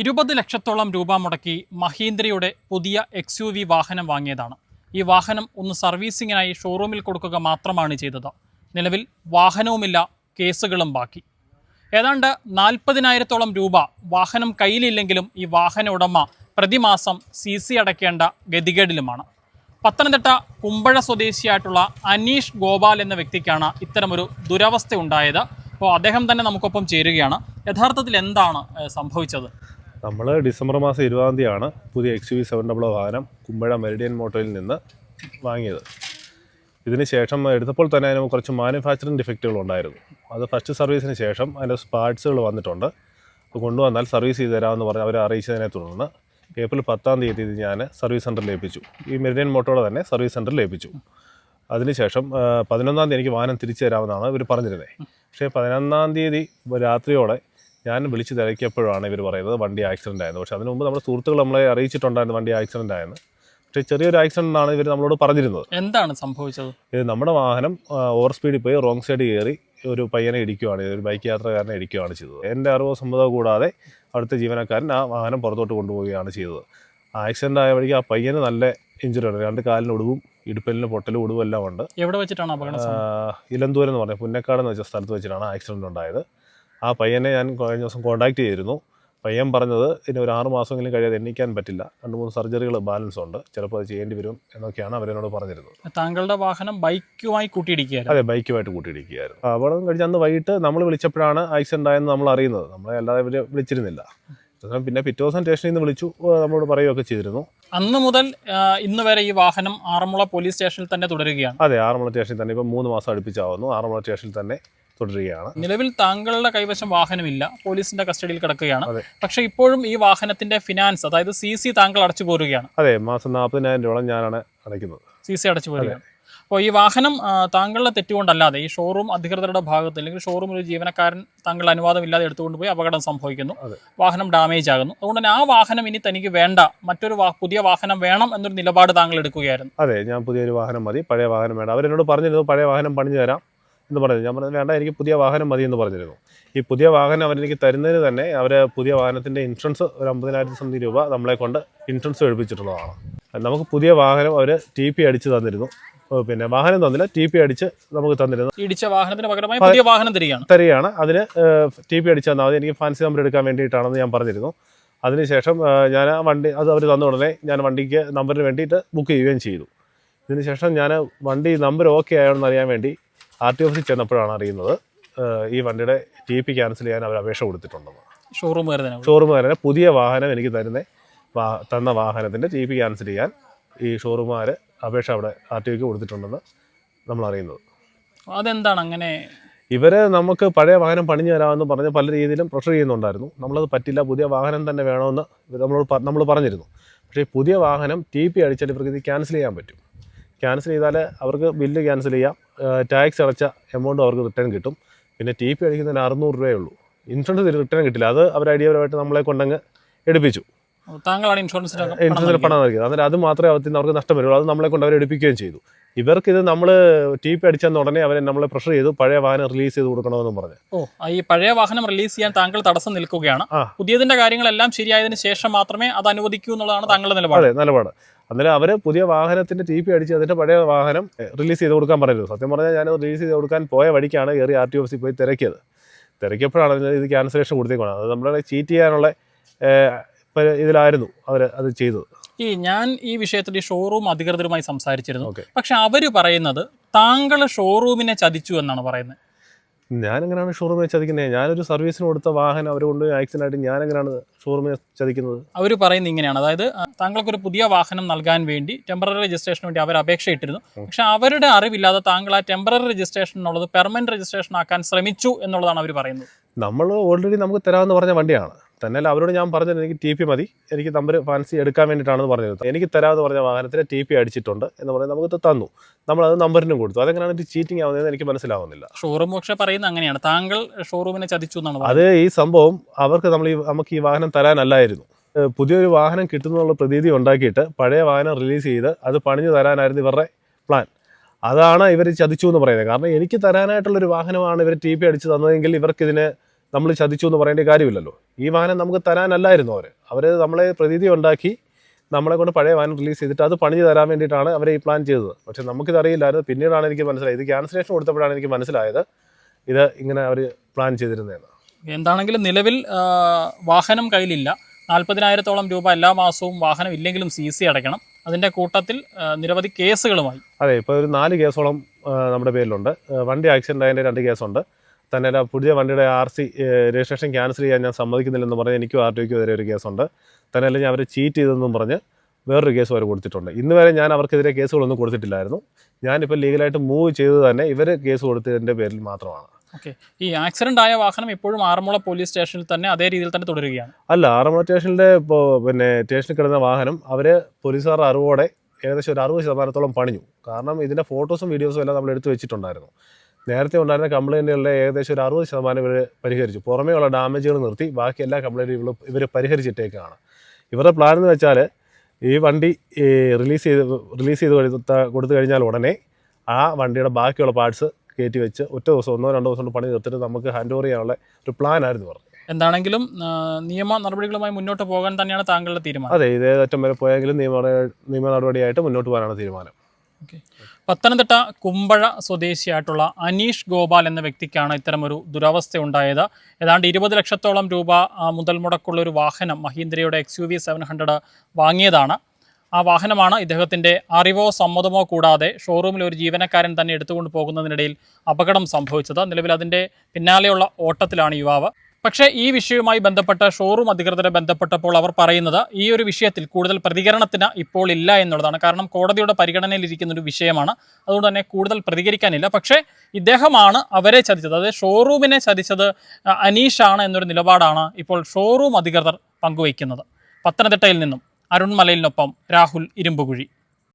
ഇരുപത് ലക്ഷത്തോളം രൂപ മുടക്കി മഹീന്ദ്രയുടെ പുതിയ എക്സ് യു വി വാഹനം വാങ്ങിയതാണ്. ഈ വാഹനം ഒന്ന് സർവീസിങ്ങിനായി ഷോറൂമിൽ കൊടുക്കുക മാത്രമാണ് ചെയ്തത്. നിലവിൽ വാഹനവുമില്ല കേസുകളും ബാക്കി. ഏതാണ്ട് നാൽപ്പതിനായിരത്തോളം രൂപ വാഹനം കയ്യിലില്ലെങ്കിലും ഈ വാഹന ഉടമ പ്രതിമാസം സി സി അടയ്ക്കേണ്ട ഗതികേടിലുമാണ്. പത്തനംതിട്ട കുമ്പഴ സ്വദേശിയായിട്ടുള്ള അനീഷ് ഗോപാൽ എന്ന വ്യക്തിക്കാണ് ഇത്തരമൊരു ദുരവസ്ഥ ഉണ്ടായത് അപ്പോൾ അദ്ദേഹം തന്നെ നമുക്കൊപ്പം ചേരുകയാണ്. യഥാർത്ഥത്തിൽ എന്താണ് സംഭവിച്ചത്? നമ്മൾ ഡിസംബർ മാസം ഇരുപതാം തീയതിയാണ് പുതിയ എക്സ് വി സെവൻ ഡബിൾ വാഹനം കുമ്പഴ മെറിഡിയൻ മോട്ടോയിൽ നിന്ന് വാങ്ങിയത്. ഇതിന് ശേഷം എടുത്തപ്പോൾ തന്നെ അതിന് കുറച്ച് മാനുഫാക്ചറിങ് ഡിഫക്റ്റുകൾ ഉണ്ടായിരുന്നു അത് ഫസ്റ്റ് സർവീസിന് ശേഷം അതിന്റെ പാർട്സുകൾ വന്നിട്ടുണ്ട്. അപ്പോൾ കൊണ്ടുവന്നാൽ സർവീസ് ചെയ്ത് തരാമെന്ന് പറഞ്ഞ് അവരെ അറിയിച്ചതിനെ തുടർന്ന് ഏപ്രിൽ പത്താം തീയതി ഇത് ഞാൻ സർവീസ് സെന്ററിൽ ഏൽപ്പിച്ചു. ഈ മെറിഡിയൻ മോട്ടോയുടെ തന്നെ സർവീസ് സെന്ററിൽ ഏൽപ്പിച്ചു. അതിനുശേഷം പതിനൊന്നാം തീയതി എനിക്ക് വാഹനം തിരിച്ചു തരാമെന്നാണ് ഇവർ പറഞ്ഞിരുന്നത് പക്ഷേ പതിനൊന്നാം തീയതി രാത്രിയോടെ ഞാൻ വിളിച്ച് തിരക്കിയപ്പോഴാണ് ഇവർ പറയുന്നത് വണ്ടി ആക്സിഡന്റ് ആയിരുന്നു പക്ഷേ അതിന് മുമ്പ് നമ്മുടെ സുഹൃത്തുക്കൾ നമ്മളെ അറിയിച്ചിട്ടുണ്ടായിരുന്നു വണ്ടി ആക്സിഡന്റ് ആയെന്ന്. പക്ഷേ ചെറിയൊരു ആക്സിഡന്റ് ആണ് ഇവർ നമ്മളോട് പറഞ്ഞിരുന്നത്. എന്താണ് സംഭവിച്ചത്? ഇത് നമ്മുടെ വാഹനം ഓവർ സ്പീഡിൽ പോയി റോങ് സൈഡ് കയറി ഒരു പയ്യനെ ഇടിക്കുകയാണ് ഒരു ബൈക്ക് യാത്രക്കാരനെ ഇടിക്കുകയാണ് ചെയ്തത്. എന്റെ അറിവോ സമ്മതമോ കൂടാതെ അവിടുത്തെ ജീവനക്കാരൻ ആ വാഹനം പുറത്തോട്ട് കൊണ്ടുപോവുകയാണ് ചെയ്തത്. ആക്സിഡന്റ് ആയ വഴിക്ക് ആ പയ്യന് നല്ല ഇഞ്ചുറി ഉണ്ട്. രണ്ട് കാലിന് ഒടുവും ഇടുപ്പലിന് പൊട്ടലും ഒടുവും എല്ലാം ഉണ്ട്. എവിടെ വെച്ചിട്ടാണ് അപകടം സംഭവിച്ചത്? ഇലന്തൂരം എന്ന് പറഞ്ഞ പുന്നക്കാട് എന്ന് വെച്ച സ്ഥലത്ത് വെച്ചിട്ടാണ് ആക്സിഡന്റ് ഉണ്ടായത്. ആ പയ്യനെ ഞാൻ കഴിഞ്ഞ ദിവസം കോണ്ടാക്ട് ചെയ്തിരുന്നു. പയ്യൻ പറഞ്ഞത് ഇനി ഒരു ആറ് മാസമെങ്കിലും കഴിയാതെ എണ്ണിക്കാൻ പറ്റില്ല. രണ്ട് മൂന്ന് സർജറികൾ ബാലൻസ് ഉണ്ട്. ചിലപ്പോൾ അത് ചെയ്യേണ്ടി വരും എന്നൊക്കെയാണ് അവരെന്നോട് പറഞ്ഞിരുന്നത്. താങ്കളുടെ വാഹനം ബൈക്കുമായി കൂട്ടിയിടിക്കുകയായിരുന്നു. അതെ ബൈക്കുമായിട്ട് കൂട്ടിയിടിക്കുകയായിരുന്നു. അപകടം കഴിഞ്ഞ് അന്ന് വൈകിട്ട് നമ്മൾ വിളിച്ചപ്പോഴാണ് ആക്സിഡന്റ് ആയെന്ന് നമ്മൾ അറിയുന്നത്. നമ്മളെ അല്ലാതെ വിളിച്ചിരുന്നില്ല. പിന്നെ പിറ്റേ ദിവസം സ്റ്റേഷനിൽ നിന്ന് വിളിച്ചു നമ്മളോട് പറയുകയൊക്കെ ചെയ്തിരുന്നു. അന്ന് മുതൽ ഇന്ന് വരെ ഈ വാഹനം ആറന്മുള പോലീസ് സ്റ്റേഷനിൽ തന്നെ തുടരുകയാണ്. അതെ ആറന്മുള സ്റ്റേഷനിൽ തന്നെ ഇപ്പം മൂന്ന് മാസം അടുപ്പിച്ചാവുന്നു. ആറന്മുള സ്റ്റേഷനിൽ തന്നെ തുടരുകയാണ്. നിലവിൽ താങ്കളുടെ കൈവശം വാഹനമില്ല. പോലീസിന്റെ കസ്റ്റഡിയിൽ കിടക്കുകയാണ്. പക്ഷെ ഇപ്പോഴും ഈ വാഹനത്തിന്റെ ഫിനാൻസ് അതായത് സി സി താങ്കൾ അടച്ചു പോരുകയാണ്. അതെ മാസം നാൽപ്പതിനായിരം രൂപ ഞാനാണ് അടയ്ക്കുന്നത്. സി സി അടച്ചു പോരുകയാണ്. അപ്പോൾ ഈ വാഹനം താങ്കളുടെ തെറ്റുകൊണ്ടല്ലാതെ ഈ ഷോറൂം അധികൃതരുടെ ഭാഗത്ത് അല്ലെങ്കിൽ ഷോറൂം ഒരു ജീവനക്കാരൻ താങ്കളുടെ അനുവാദമില്ലാതെ എടുത്തുകൊണ്ട് പോയി അപകടം സംഭവിക്കുന്നു. വാഹനം ഡാമേജ് ആകുന്നു. അതുകൊണ്ട് തന്നെ ആ വാഹനം ഇനി തനിക്ക് വേണ്ട മറ്റൊരു പുതിയ വാഹനം വേണം എന്നൊരു നിലപാട് താങ്കൾ എടുക്കുകയായിരുന്നു. അതെ ഞാൻ പുതിയൊരു വാഹനം മതി പഴയ വാഹനം വേണ്ട. അവരെന്നോട് പറഞ്ഞിരുന്നു പഴയ വാഹനം പണിഞ്ഞു തരാം എന്ന് പറഞ്ഞു ഞാൻ പറഞ്ഞു വേണ്ട എനിക്ക് പുതിയ വാഹനം മതി എന്ന് പറഞ്ഞിരുന്നു. ഈ പുതിയ വാഹനം അവരെനിക്ക് തരുന്നതിന് തന്നെ അവർ പുതിയ വാഹനത്തിന്റെ ഇൻഷുറൻസ് ഒരു അമ്പതിനായിരത്തി സംതിങ് രൂപ നമ്മളെ കൊണ്ട് ഇൻഷുറൻസ് എടുപ്പിച്ചിട്ടുള്ളതാണ് നമുക്ക് പുതിയ വാഹനം അവർ ടി പി അടിച്ച് തന്നിരുന്നു. പിന്നെ വാഹനം തന്നില്ല. ടി പി അടിച്ച് നമുക്ക് തന്നിരുന്നു. ഇടിച്ച വാഹനത്തിന് പകരമായി പുതിയ വാഹനം തരികയാണ്. തരികയാണ്. അതിന് ടി പി അടിച്ച് തന്നാൽ മതി. എനിക്ക് ഫാൻസി നമ്പർ എടുക്കാൻ വേണ്ടിയിട്ടാണെന്ന് ഞാൻ പറഞ്ഞിരുന്നു. അതിനുശേഷം ഞാൻ ആ വണ്ടി അത് അവർ തന്ന ഉടനെ ഞാൻ വണ്ടിക്ക് നമ്പറിന് വേണ്ടിയിട്ട് ബുക്ക് ചെയ്യുകയും ചെയ്തു. ഇതിനുശേഷം ഞാൻ വണ്ടി നമ്പർ ഓക്കെ ആയോന്ന് അറിയാൻ വേണ്ടി ആർ ടി ഓഫീസിൽ ചെന്നപ്പോഴാണ് അറിയുന്നത്. ഈ വണ്ടിയുടെ ടി പി ക്യാൻസൽ ചെയ്യാൻ അവർ അപേക്ഷ കൊടുത്തിട്ടുണ്ടെന്ന് ഷോറൂം വരുന്നതിന് ഷോറൂമുകാരനെ പുതിയ വാഹനം എനിക്ക് തരുന്ന. തന്ന വാഹനത്തിന്റെ ടി പി ക്യാൻസൽ ചെയ്യാൻ ഈ ഷോറൂമുകാർ അപേക്ഷ അവിടെ ആർ ടി ഒക്ക് കൊടുത്തിട്ടുണ്ടെന്ന് നമ്മൾ അറിയുന്നത് അതെന്താണ് അങ്ങനെ? ഇവരെ നമുക്ക് പഴയ വാഹനം പണിഞ്ഞു തരാമെന്ന് പറഞ്ഞ് പല രീതിയിലും പ്രഷർ ചെയ്യുന്നുണ്ടായിരുന്നു. നമ്മളത് പറ്റില്ല പുതിയ വാഹനം തന്നെ വേണമെന്ന് നമ്മളോട് നമ്മൾ പറഞ്ഞിരുന്നു. പക്ഷേ ഈ പുതിയ വാഹനം ടി പി അടിച്ചാൽ ഇവർക്ക് ഇത് ക്യാൻസൽ ചെയ്യാൻ പറ്റും. ക്യാൻസൽ ചെയ്താൽ അവർക്ക് ബില്ല് ക്യാൻസൽ ചെയ്യാം. ടാക്സ് അടച്ച എമൗണ്ട് അവർക്ക് റിട്ടേൺ കിട്ടും. പിന്നെ ടി പി അടിക്കുന്നതിന് അറുന്നൂറ് രൂപയേ ഉള്ളൂ. ഇൻഷുറൻസ് റിട്ടേൺ കിട്ടില്ല. അത് അവർ ഐഡിയപരമായിട്ട് നമ്മളെ കൊണ്ടങ്ങ് എടുപ്പിച്ചു. താങ്കളാണ് ഇൻഷുറൻസിൽ. പണം നൽകിയത്. അന്നേരം അത് മാത്രമേ അവർക്ക് അവർക്ക് നഷ്ടം വരുള്ളൂ. അത് നമ്മളെ കൊണ്ട് അവർ എടുപ്പിക്കുകയും ചെയ്തു. ഇവർക്ക് ഇത് നമ്മൾ ടി പി അടിച്ചെന്ന ഉടനെ അവരെ നമ്മളെ പ്രഷർ ചെയ്തു പഴയ വാഹനം റിലീസ് ചെയ്ത് കൊടുക്കണമെന്നും പറഞ്ഞു. ഓ ഈ പഴയ വാഹനം റിലീസ് ചെയ്യാൻ താങ്കൾ തടസ്സം നിൽക്കുകയാണ്. പുതിയതിന്റെ കാര്യങ്ങളെല്ലാം ശരിയായതിനു ശേഷം മാത്രമേ അത് അനുവദിക്കൂ എന്നുള്ളതാണ് താങ്കളുടെ നിലപാട് അതെ നിലപാട്. അന്നേരം അവർ പുതിയ വാഹനത്തിന്റെ ടി പി അടിച്ച് അതിന്റെ പഴയ വാഹനം റിലീസ് ചെയ്ത് കൊടുക്കാൻ പറഞ്ഞിരുന്നു. സത്യം പറഞ്ഞാൽ ഞാനത് റിലീസ് ചെയ്ത് കൊടുക്കാൻ പോയ വഴിക്കാണ് കയറി ആർ ടി ഓഫീസിൽ പോയി തിരക്കിയത്. തിരക്കിയപ്പോഴാണ് ഇത് ക്യാൻസലേഷൻ കൊടുത്തേക്കാണ് അത് നമ്മളെ ചീറ്റ് ചെയ്യാനുള്ള ഇതിലായിരുന്നു അവർ അത് ചെയ്തത്. ഈ ഞാൻ ഈ വിഷയത്തിൽ ഈ ഷോറൂം അധികൃതരുമായി സംസാരിച്ചിരുന്നു. പക്ഷെ അവർ പറയുന്നത് താങ്കൾ ഷോറൂമിനെ ചതിച്ചു എന്നാണ് പറയുന്നത് ഞാൻ എങ്ങനെയാണ് ഷോറൂമിനെ ചതിക്കുന്നത് ഞാനൊരു സർവീസിന് കൊടുത്ത വാഹനം അവർ കൊണ്ട് ആക്സിഡന്റ് ആയിട്ട് ഞാൻ എങ്ങനെയാണ് ഷോറൂമിനെ ചതിക്കുന്നത്? അവർ പറയുന്നത് ഇങ്ങനെയാണ്. അതായത് താങ്കൾക്ക് ഒരു പുതിയ വാഹനം നൽകാൻ വേണ്ടി ടെമ്പററി രജിസ്ട്രേഷന് വേണ്ടി അവർ അപേക്ഷ ഇട്ടിരുന്നു പക്ഷെ അവരുടെ അറിവില്ലാതെ താങ്കൾ ആ ടെമ്പററി രജിസ്ട്രേഷൻ എന്നുള്ളത് പെർമനന്റ് രജിസ്ട്രേഷൻ ആക്കാൻ ശ്രമിച്ചു എന്നുള്ളതാണ് അവർ പറയുന്നത്. നമ്മൾ ഓൾറെഡി നമുക്ക് തരാമെന്ന് പറഞ്ഞ വണ്ടിയാണ്. തന്നെയല്ല അവരോട് ഞാൻ പറഞ്ഞത് എനിക്ക് ടി പി മതി. എനിക്ക് നമ്പർ ഫാൻസി എടുക്കാൻ വേണ്ടിയിട്ടാണെന്ന് പറഞ്ഞത് എനിക്ക് തരാമെന്ന് പറഞ്ഞ വാഹനത്തിന് ടി പി അടിച്ചിട്ടുണ്ട് എന്ന് പറഞ്ഞ് നമുക്ക് ഇത് തന്നു. നമ്മളത് നമ്പറിനും കൊടുത്തു. അതെങ്ങനെയാണ് ചീറ്റിംഗ് ആവുന്നതെന്ന് എനിക്ക് മനസ്സിലാവുന്നില്ല. ഷോറൂം പക്ഷെ പറയുന്നത് അങ്ങനെയാണ്. താങ്കൾ ഷോറൂമിനെ ചതിച്ചു എന്നാണ് അത് ഈ സംഭവം അവർക്ക് നമ്മൾ ഈ നമുക്ക് ഈ വാഹനം തരാനല്ലായിരുന്നു. പുതിയൊരു വാഹനം കിട്ടുന്നുള്ള പ്രതീതി ഉണ്ടാക്കിയിട്ട് പഴയ വാഹനം റിലീസ് ചെയ്ത് അത് പണിഞ്ഞു തരാനായിരുന്നു ഇവരുടെ പ്ലാൻ അതാണ് ഇവർ ചതിച്ചു എന്ന് പറയുന്നത്. കാരണം എനിക്ക് തരാനായിട്ടുള്ളൊരു വാഹനമാണ് ഇവർ ടി പി അടിച്ച് തന്നതെങ്കിൽ ഇവർക്ക് ഇതിന് നമ്മൾ ചതിച്ചു എന്ന് പറയേണ്ട കാര്യമില്ലല്ലോ. ഈ വാഹനം നമുക്ക് തരാനല്ലായിരുന്നു അവർ അവർ നമ്മളെ പ്രതീതി ഉണ്ടാക്കി നമ്മളെ കൊണ്ട് പഴയ വാഹനം റിലീസ് ചെയ്തിട്ട് അത് പണിഞ്ഞ് തരാൻ വേണ്ടിയിട്ടാണ് അവർ ഈ പ്ലാൻ ചെയ്തത്. പക്ഷെ നമുക്കിത് അറിയില്ലായിരുന്നു പിന്നീടാണ് എനിക്ക് മനസ്സിലായത്. ഇത് ക്യാൻസലേഷൻ കൊടുത്തപ്പോഴാണ് എനിക്ക് മനസ്സിലായത് ഇത് ഇങ്ങനെ അവർ പ്ലാൻ ചെയ്തിരുന്നതെന്ന്. എന്താണെങ്കിലും നിലവിൽ വാഹനം കയ്യിലില്ല. നാൽപ്പതിനായിരത്തോളം രൂപ എല്ലാ മാസവും വാഹനം ഇല്ലെങ്കിലും സി സി അടയ്ക്കണം. അതിന്റെ കൂട്ടത്തിൽ നിരവധി കേസുകളുമായി. അതെ ഇപ്പോൾ ഒരു നാല് കേസോളം നമ്മുടെ പേരിലുണ്ട്. വണ്ടി ആക്സിഡന്റ് ആയതിന്റെ രണ്ട് കേസുണ്ട്. തന്നെ പുതിയ വണ്ടിയുടെ ആർ സി രജിസ്ട്രേഷൻ ക്യാൻസൽ ചെയ്യാൻ ഞാൻ സമ്മതിക്കുന്നില്ലെന്ന് പറഞ്ഞ് എനിക്കും ആർ ടി ഒക്കെ എതിരെ ഒരു കേസുണ്ട്. തന്നെ അല്ല ഞാൻ അവരെ ചീറ്റ് ചെയ്തെന്നും പറഞ്ഞ് വേറൊരു കേസ് അവർ കൊടുത്തിട്ടുണ്ട്. ഇന്ന് വരെ ഞാൻ അവർക്കെതിരെ കേസുകളൊന്നും കൊടുത്തിട്ടില്ലായിരുന്നു. ഞാനിപ്പോൾ ലീഗലായിട്ട് മൂവ് ചെയ്ത് തന്നെ ഇവർ കേസ് കൊടുത്തതിന്റെ പേരിൽ മാത്രമാണ്. ഓക്കെ. ഈ ആക്സിഡന്റ് ആയ വാഹനം ഇപ്പോഴും ആറന്മുള പോലീസ് സ്റ്റേഷനിൽ തന്നെ അതേ രീതിയിൽ തന്നെ തുടരുകയാണ്. അല്ല ആറന്മുള സ്റ്റേഷനിലെ ഇപ്പോൾ പിന്നെ സ്റ്റേഷനിൽ കിടന്ന വാഹനം അവർ പോലീസുകാരുടെ അറിവോടെ ഏകദേശം ഒരു അറുപത് ശതമാനത്തോളം പണിഞ്ഞു. കാരണം ഇതിന്റെ ഫോട്ടോസും വീഡിയോസും എല്ലാം നമ്മൾ എടുത്തു വെച്ചിട്ടുണ്ടായിരുന്നു. നേരത്തെ ഉണ്ടായിരുന്ന കംപ്ലൈന്റുകളുടെ ഏകദേശം ഒരു അറുപത് ശതമാനം ഇവർ പരിഹരിച്ചു. പുറമേ ഉള്ള ഡാമേജുകൾ നിർത്തി ബാക്കി എല്ലാ കംപ്ലൈന്റുകളും ഇവർ പരിഹരിച്ചിട്ടേക്കാണ്. ഇവരുടെ പ്ലാൻ എന്ന് വെച്ചാൽ ഈ വണ്ടി റിലീസ് ചെയ്ത് റിലീസ് ചെയ്ത് കൊടുത്ത കൊടുത്തു കഴിഞ്ഞാൽ ഉടനെ ആ വണ്ടിയുടെ ബാക്കിയുള്ള പാർട്സ് കയറ്റി വെച്ച് ഒറ്റ ദിവസം ഒന്നോ രണ്ടോ ദിവസം കൊണ്ട് പണി തീർത്തിട്ട് നമുക്ക് ഹാൻഡ് ഓവർ ചെയ്യാനുള്ള ഒരു പ്ലാൻ ആയിരുന്നു പറഞ്ഞു എന്താണെങ്കിലും നിയമ നടപടികളുമായി മുന്നോട്ട് പോകാൻ തന്നെയാണ് താങ്കളുടെ തീരുമാനം. അതെ ഇതേ ഏറ്റവും വരെ പോയെങ്കിലും നിയമ നിയമ നടപടിയായിട്ട് മുന്നോട്ട് പോകാനാണ് തീരുമാനം. പത്തനംതിട്ട കുമ്പഴ സ്വദേശിയായിട്ടുള്ള അനീഷ് ഗോപാൽ എന്ന വ്യക്തിക്കാണ് ഇത്തരമൊരു ദുരവസ്ഥ ഉണ്ടായത് ഏതാണ്ട് ഇരുപത് ലക്ഷത്തോളം രൂപ മുതൽ മുടക്കുള്ള ഒരു വാഹനം മഹീന്ദ്രയുടെ X U V seven hundred വാങ്ങിയതാണ്. ആ വാഹനമാണ് ഇദ്ദേഹത്തിന്റെ അറിവോ സമ്മതമോ കൂടാതെ ഷോറൂമിൽ ഒരു ജീവനക്കാരൻ തന്നെ എടുത്തുകൊണ്ട് പോകുന്നതിനിടയിൽ അപകടം സംഭവിച്ചത്. നിലവിൽ അതിന്റെ പിന്നാലെയുള്ള ഓട്ടത്തിലാണ് യുവാവ്. പക്ഷേ ഈ വിഷയവുമായി ബന്ധപ്പെട്ട ഷോറൂം അധികൃതരെ ബന്ധപ്പെട്ടപ്പോൾ അവർ പറയുന്നത് ഈ ഒരു വിഷയത്തിൽ കൂടുതൽ പ്രതികരണത്തിന് ഇപ്പോൾ ഇല്ല എന്നുള്ളതാണ്. കാരണം കോടതിയുടെ പരിഗണനയിലിരിക്കുന്ന ഒരു വിഷയമാണ്. അതുകൊണ്ട് തന്നെ കൂടുതൽ പ്രതികരിക്കാനില്ല. പക്ഷേ ഇദ്ദേഹമാണ് അവരെ ചതിച്ചത്. അതായത് ഷോറൂമിനെ ചതിച്ചത് അനീഷാണ് എന്നൊരു നിലപാടാണ് ഇപ്പോൾ ഷോറൂം അധികൃതർ പങ്കുവയ്ക്കുന്നത്. പത്തനംതിട്ടയിൽ നിന്നും അരുൺമലയിലിനൊപ്പം രാഹുൽ ഇരുമ്പുകുഴി.